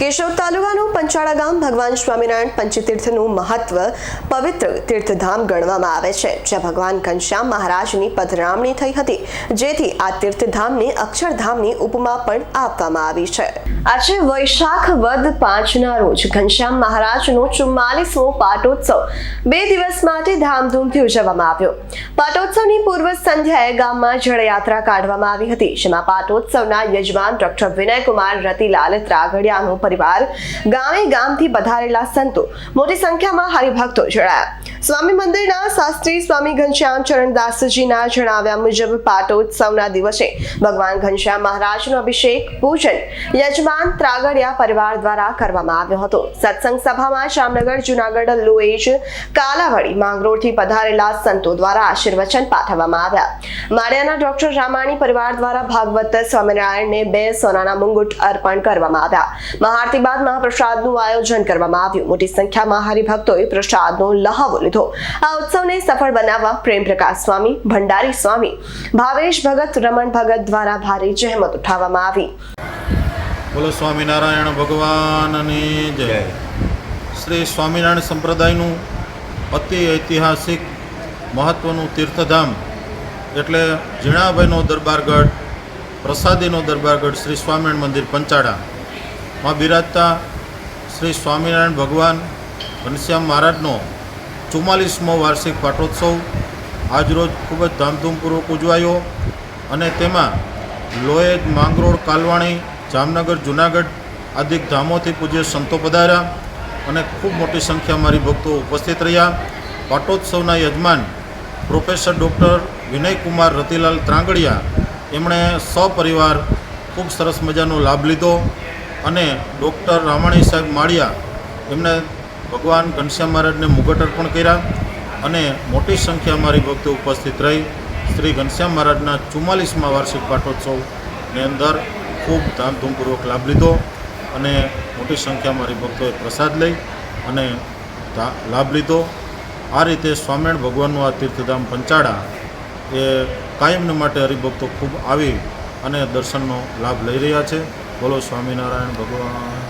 કેશોદ તાલુકાનું પંચાળા ગામ ભગવાન સ્વામિનારાયણ પંચતીર્થનું મહત્વ પવિત્ર તીર્થધામ ગણવામાં આવે છે, જ્યાં ભગવાન ઘનશ્યામ મહારાજની પધરામણી થઈ હતી, જેથી આ તીર્થધામને અક્ષરધામની ઉપમા પણ આપવામાં આવી છે. આજે વૈશાખ વદ પાંચના રોજ ઘનશ્યામ મહારાજનો ચુમ્માલીસમો પાટોત્સવ બે દિવસ માટે ધામધૂમથી ઉજવવામાં આવ્યો. પાટોત્સવની પૂર્વ સંધ્યાએ ગામમાં જળયાત્રા કાઢવામાં આવી હતી, જેમાં પાટોત્સવના યજમાન ડોક્ટર વિનયકુમાર રતિલાલ ત્રાગડિયાનો પરિવાર ગામે ગામથી પધારેલા સંતો મોટી સંખ્યામાં હરિભક્તો જોડાયા. સ્વામી મંદિરના શાસ્ત્રી સ્વામી ઘનશ્યામ ચરણદાસજીના જણાવ્યા મુજબ પાટોત્સવના દિવસે ભગવાન ઘનશ્યામ મહારાજનો અભિષેક, પૂજન, યજમાન, ત્રાગડિયા પરિવાર દ્વારા કરવામાં આવ્યો હતો. સત્સંગ સભામાં જામનગર, જુનાગઢ, લોએજ, કાલાવડી, માંગરોળથી પધારેલા સંતો દ્વારા આશીર્વચન પાઠવવામાં આવ્યા. માળિયાના ડોક્ટર રામાણી પરિવાર દ્વારા ભાગવત સ્વામિનારાયણને બે સોનાના મુંગુટ અર્પણ કરવામાં આવ્યા. મહાઆરતી બાદ મહાપ્રસાદનું આયોજન કરવામાં આવ્યું. મોટી સંખ્યામાં હરિભક્તોએ પ્રસાદનો લહાવો લીધો આ ઉત્સવને સફળ બનાવવા પ્રેમ પ્રકાશ સ્વામી ભંડારી સ્વામી ભાવેશ ભગત રમણ ભગત દ્વારા ભારે જહેમત ઉઠાવવામાં આવી. બોલો સ્વામિનારાયણ ભગવાનની જય. શ્રી સ્વામિનારાયણ સંપ્રદાયનું અતિ ઐતિહાસિક મહત્ત્વનું તીર્થધામ એટલે ઝીણાભાઈનો દરબારગઢ પ્રસાદીનો દરબારગઢ શ્રી સ્વામિનારાયણ મંદિર પંચાળા. માં બિરાજતા શ્રી સ્વામિનારાયણ ભગવાન ઘનશ્યામ મહારાજનો ચુમ્માલીસમો વાર્ષિક પાટોત્સવ આજરોજ ખૂબ જ ધામધૂમપૂર્વક ઉજવાયો અને તેમાં લોહેજ માંગરોળ, કાલવાણી, જામનગર, જુનાગઢ આદિ ધામોથી પૂજ્ય સંતો પધાર્યા અને ખૂબ મોટી સંખ્યા મારી ભક્તો ઉપસ્થિત રહ્યા. પાટોત્સવના યજમાન પ્રોફેસર ડૉક્ટર વિનયકુમાર રતિલાલ ત્રાંગડિયા એમણે સપરિવાર ખૂબ સરસ મજાનો લાભ લીધો અને ડૉક્ટર રામાણી સાહેબ માળિયા એમણે ભગવાન ઘનશ્યામ મહારાજને મુગટ અર્પણ કર્યા અને મોટી સંખ્યા મારી ભક્તો ઉપસ્થિત રહી. શ્રી ઘનશ્યામ મહારાજના ચુમ્માલીસમાં વાર્ષિક પાટોત્સવની અંદર ખૂબ ધામધૂમપૂર્વક લાભ લીધો અને મોટી સંખ્યા મારી ભક્તોએ પ્રસાદ લઈ અને લાભ લીધો. આ રીતે સ્વામિનારાયણ ભગવાનનું આ તીર્થધામ પંચાળા એ કાયમને માટે હરિભક્તો ખૂબ આવી અને દર્શનનો લાભ લઈ રહ્યા છે. બોલો સ્વામિનારાયણ ભગવાન.